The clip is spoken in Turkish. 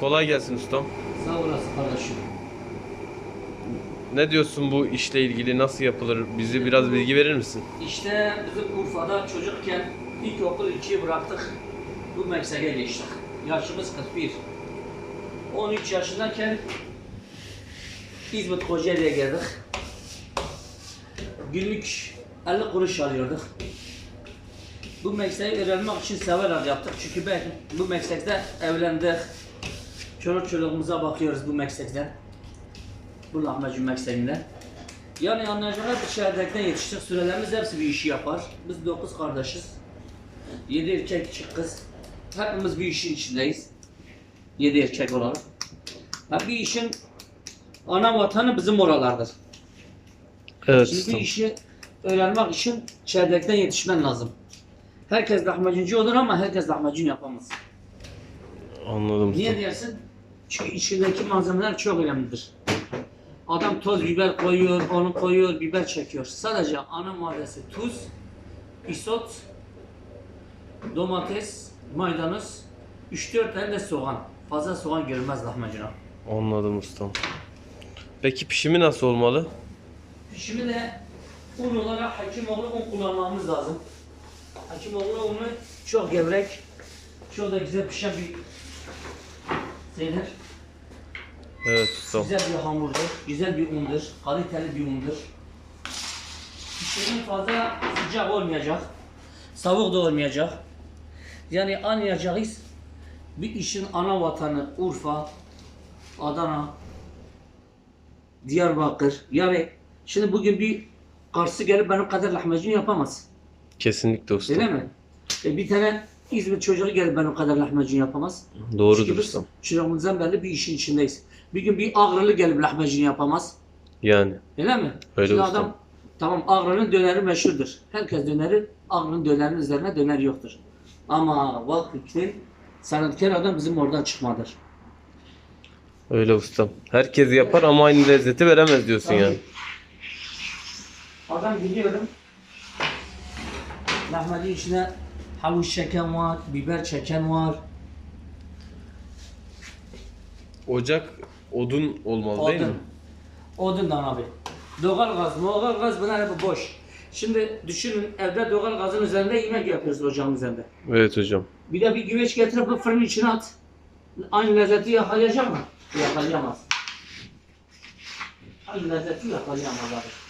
Kolay gelsin ustam. Sağ olasın kardeşim. Ne diyorsun bu işle ilgili nasıl yapılır? Bizi biraz bilgi verir misin? İşte bizim Urfa'da çocukken ilkokul 2'yi bıraktık. Bu mesleğe geçtik. Yaşımız 41. 13 yaşındayken İzmit Kocaeli'ye geldik. Günlük 50 kuruş alıyorduk. Bu mesleği öğrenmek için severek yaptık. Çünkü ben bu meslekte evlendik. Çoluk çoluğumuza bakıyoruz bu meslekten. Bu lahmacun mesleğinden. Yani anlayacağınız dışarıdakinden yetiştik. Sürelerimiz hepsi bir işi yapar. Biz dokuz kardeşiz. Yedi erkek, iki kız. Hepimiz bir işin içindeyiz. Yedi erkek olarak. Ha, bir işin ana vatanı bizim oralardır. Evet Şimdi bir işi öğrenmek için çevrekten yetişmen lazım. Herkes lahmacuncu olur ama herkes lahmacun yapamaz. Anladım Niye dersin? Çünkü içindeki malzemeler çok önemlidir. Adam toz biber koyuyor, onu koyuyor, biber çekiyor. Sadece ana maddesi tuz, isot, domates, maydanoz, 3-4 tane de soğan. Fazla soğan girmez lahmacuna. Anladım ustam. Peki pişimi nasıl olmalı? Şimdi de un olarak Hakimoğlu un kullanmamız lazım. Hakimoğlu unu çok gevrek, çok da güzel pişen bir şeydir. Evet ustam. Güzel bir hamurdur, güzel bir undur, kaliteli bir undur. Pişirin fazla sıcak olmayacak, savuk da olmayacak. Yani anlayacağız bir işin ana vatanı Urfa, Adana, Diyarbakır. Yani şimdi bugün bir Kars'ı gelip benim kadar lahmacun yapamaz. Kesinlikle ustam. Öyle mi? E bir tane İzmir çocuğu gelip benim kadar lahmacun yapamaz. Doğrudur Çünkü biz ustam. Çocuğumuzdan beri bir işin içindeyiz. Bir gün bir Ağrılı gelip lahmacun yapamaz. Yani. Öyle mi? Öyle Şimdi ustam. adam tamam Ağrı'nın döneri meşhurdur. Herkes döneri Ağrı'nın dönerinin üzerine döner yoktur. Ama vakıfın sanatkar adam bizim oradan çıkmadır. Öyle ustam. Herkes yapar ama aynı lezzeti veremez diyorsun Tabii. yani. Adam gidiyorum. Lahmacun içine havuç çeken var, biber çeken var. Ocak odun olmalı değil mi? Odun. Odundan abi. Doğal gaz, doğal gaz bunlar hep boş. Şimdi düşünün evde doğal gazın üzerinde yemek yapıyoruz ocağın üzerinde. Evet hocam. Bir de bir güveç getirip bu fırının içine at. Aynı lezzeti yakalayacak mı? Yakalayamaz. Aynı lezzeti yakalayamaz abi.